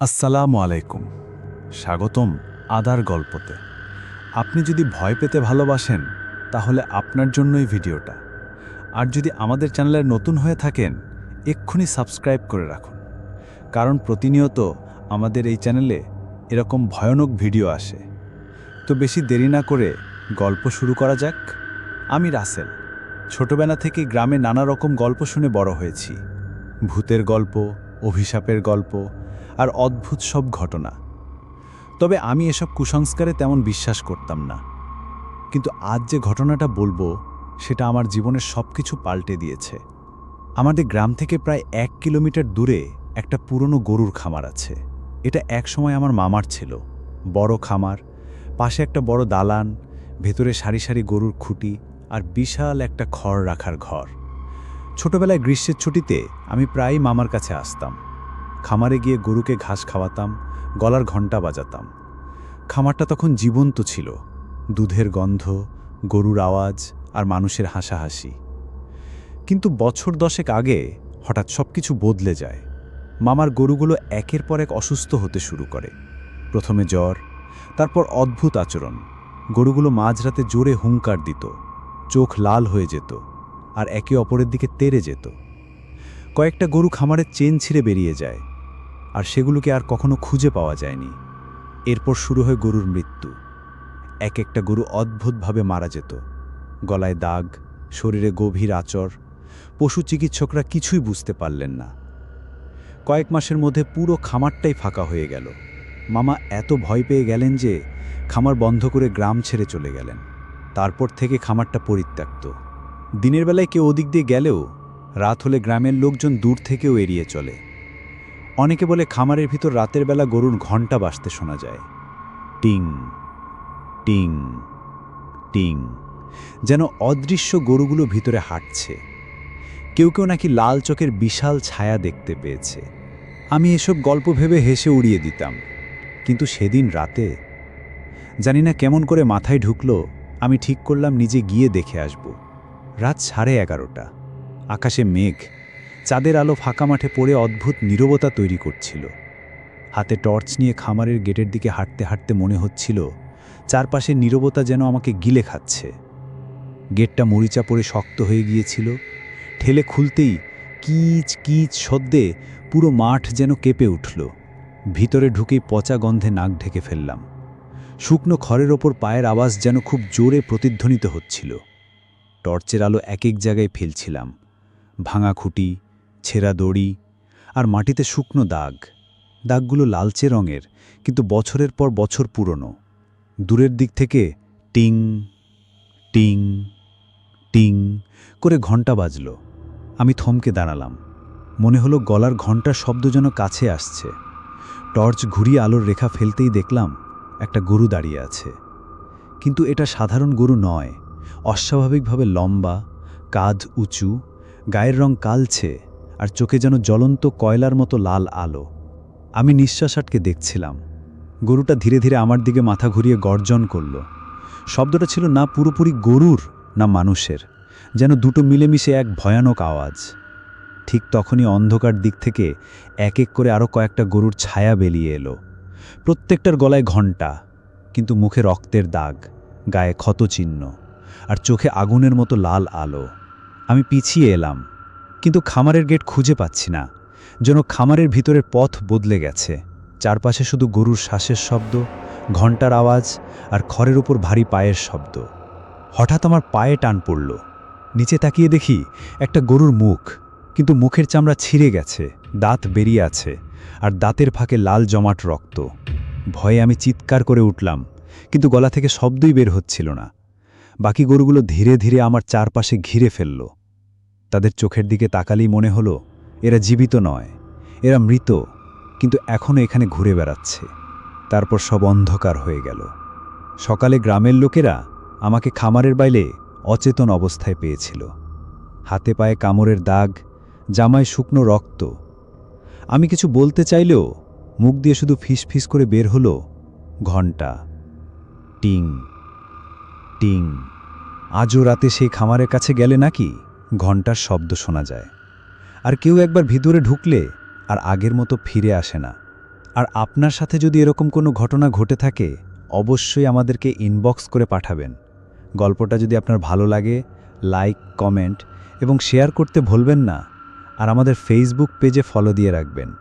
আসসালামু আলাইকুম। স্বাগতম আদার গল্পতে। আপনি যদি ভয় পেতে ভালোবাসেন, তাহলে আপনার জন্যই ভিডিওটা। আর যদি আমাদের চ্যানেলে নতুন হয়ে থাকেন, এক্ষুনি সাবস্ক্রাইব করে রাখুন। কারণ প্রতিনিয়ত আমাদের এই চ্যানেলে এরকম ভয়ানক ভিডিও আসে। তো বেশি দেরি না করে গল্প শুরু করা যাক। আমি রাসেল। ছোটবেলা থেকে গ্রামে নানা রকম গল্প শুনে বড় হয়েছি। ভূতের গল্প, অভিশাপের গল্প আর অদ্ভুত সব ঘটনা। তবে আমি এসব কুসংস্কারে তেমন বিশ্বাস করতাম না। কিন্তু আজ যে ঘটনাটা বলব, সেটা আমার জীবনের সব কিছু পাল্টে দিয়েছে। আমাদের গ্রাম থেকে প্রায় এক কিলোমিটার দূরে একটা পুরনো গরুর খামার আছে। এটা একসময় আমার মামার ছিল। বড় খামার, পাশে একটা বড় দালান, ভেতরে সারি সারি গরুর খুঁটি আর বিশাল একটা খড় রাখার ঘর। ছোটবেলায় গ্রীষ্মের ছুটিতে আমি প্রায়ই মামার কাছে আসতাম। খামারে গিয়ে গরুকে ঘাস খাওয়াতাম, গলার ঘণ্টা বাজাতাম। খামারটা তখন জীবন্ত ছিল, দুধের গন্ধ, গরুর আওয়াজ আর মানুষের হাসাহাসি। কিন্তু বছর দশেক আগে হঠাৎ সব কিছু বদলে যায়। মামার গরুগুলো একের পর এক অসুস্থ হতে শুরু করে। প্রথমে জ্বর, তারপর অদ্ভুত আচরণ। গরুগুলো মাঝরাতে জোরে হুঙ্কার দিত, চোখ লাল হয়ে যেত আর একে অপরের দিকে তেরে যেত। কয়েকটা গরু খামারের চেন ছিঁড়ে বেরিয়ে যায় আর সেগুলোকে আর কখনো খুঁজে পাওয়া যায়নি। এরপর শুরু হয় গরুর মৃত্যু। এক একটা গরু অদ্ভুতভাবে মারা যেত। গলায় দাগ, শরীরে গভীর আচর, পশু চিকিৎসকরা কিছুই বুঝতে পারলেন না। কয়েক মাসের মধ্যে পুরো খামারটাই ফাঁকা হয়ে গেল। মামা এত ভয় পেয়ে গেলেন যে খামার বন্ধ করে গ্রাম ছেড়ে চলে গেলেন। তারপর থেকে খামারটা পরিত্যক্ত। দিনের বেলায় কেউ ওদিক দিয়ে গেলেও, রাত হলে গ্রামের লোকজন দূর থেকেও এড়িয়ে চলে। অনেকে বলে খামারের ভিতর রাতের বেলা গরুর ঘণ্টা বাজতে শোনা যায়। টিং টিং টিং, যেন অদৃশ্য গরুগুলো ভিতরে হাঁটছে। কেউ কেউ নাকি লাল চোখের বিশাল ছায়া দেখতে পেয়েছে। আমি এসব গল্প ভেবে হেসে উড়িয়ে দিতাম। কিন্তু সেদিন রাতে, জানি না কেমন করে মাথায় ঢুকলো, আমি ঠিক করলাম নিজে গিয়ে দেখে আসব। রাত সাড়ে এগারোটা। আকাশে মেঘ। চাঁদের আলো ফাঁকা মাঠে পড়ে অদ্ভুত নীরবতা তৈরি করছিল। হাতে টর্চ নিয়ে খামারের গেটের দিকে হাঁটতে হাঁটতে মনে হচ্ছিল, চারপাশে নীরবতা যেন আমাকে গিলে খাচ্ছে। গেটটা মরিচা পড়ে শক্ত হয়ে গিয়েছিল, ঠেলে খুলতেই কিচ কিচ সদ্যে পুরো মাঠ যেন কেঁপে উঠল। ভিতরে ঢুকেই পচা গন্ধে নাক ঢেকে ফেললাম। শুকনো খড়ের ওপর পায়ের আওয়াজ যেন খুব জোরে প্রতিধ্বনিত হচ্ছিল। টর্চের আলো এক এক জায়গায় ফেলছিলাম। ভাঙা খুঁটি ছেঁড়া দড়ি আর মাটিতে শুকনো দাগ। দাগগুলো লালচে রঙের, কিন্তু বছরের পর বছর পুরনো। দূরের দিক থেকে টিং টিং টিং করে ঘণ্টা বাজল। আমি থমকে দাঁড়ালাম। মনে হলো গলার ঘণ্টার শব্দ যেন কাছে আসছে। টর্চ ঘুরিয়ে আলোর রেখা ফেলতেই দেখলাম একটা গরু দাঁড়িয়ে আছে। কিন্তু এটা সাধারণ গরু নয়। অস্বাভাবিকভাবে লম্বা, কাঁধ উঁচু, গায়ের রং কালছে। আর চোখে যেন জ্বলন্ত কয়লার মতো লাল আলো। আমি নিঃশ্বাস আটকে দেখছিলাম। গরুটা ধীরে ধীরে আমার দিকে মাথা ঘুরিয়ে গর্জন করল। শব্দটা ছিল না পুরোপুরি গরুর, না মানুষের, যেন দুটো মিলেমিশে এক ভয়ানক আওয়াজ। ঠিক তখনই অন্ধকার দিক থেকে এক এক করে আরও কয়েকটা গরুর ছায়া বেরিয়ে এলো। প্রত্যেকটার গলায় ঘণ্টা, কিন্তু মুখে রক্তের দাগ, গায়ে ক্ষতচিহ্ন, আর চোখে আগুনের মতো লাল আলো। আমি পিছিয়ে এলাম। কিন্তু খামারের গেট খুঁজে পাচ্ছি না, যেন খামারের ভিতরের পথ বদলে গেছে। চারপাশে শুধু গরুর শ্বাসের শব্দ, ঘণ্টার আওয়াজ আর খড়ের উপর ভারী পায়ের শব্দ। হঠাৎ আমার পায়ে টান পড়ল। নিচে তাকিয়ে দেখি একটা গরুর মুখ, কিন্তু মুখের চামড়া ছিঁড়ে গেছে, দাঁত বেরিয়ে আছে আর দাঁতের ফাঁকে লাল জমাট রক্ত। ভয়ে আমি চিৎকার করে উঠলাম, কিন্তু গলা থেকে শব্দই বের হচ্ছিল না। বাকি গরুগুলো ধীরে ধীরে আমার চারপাশে ঘিরে ফেলল। তাদের চোখের দিকে তাকালেই মনে হলো, এরা জীবিত নয়, এরা মৃত, কিন্তু এখনও এখানে ঘুরে বেড়াচ্ছে। তারপর সব অন্ধকার হয়ে গেল। সকালে গ্রামের লোকেরা আমাকে খামারের বাইলে অচেতন অবস্থায় পেয়েছিল। হাতে পায়ে কামড়ের দাগ, জামায় শুকনো রক্ত। আমি কিছু বলতে চাইলেও মুখ দিয়ে শুধু ফিস ফিস করে বের হলো ঘণ্টা টিং টিং। আজও রাতে সেই খামারের কাছে গেলে নাকি? ঘণ্টার শব্দ শোনা যায়। আর কেউ একবার ভিতরে ঢুকলে আর আগের মতো ফিরে আসে না। আর আপনার সাথে যদি এরকম কোনো ঘটনা ঘটে থাকে, অবশ্যই আমাদেরকে ইনবক্স করে পাঠাবেন। গল্পটা যদি আপনার ভালো লাগে লাইক কমেন্ট এবং শেয়ার করতে ভুলবেন না। আর আমাদের ফেসবুক পেজে ফলো দিয়ে রাখবেন।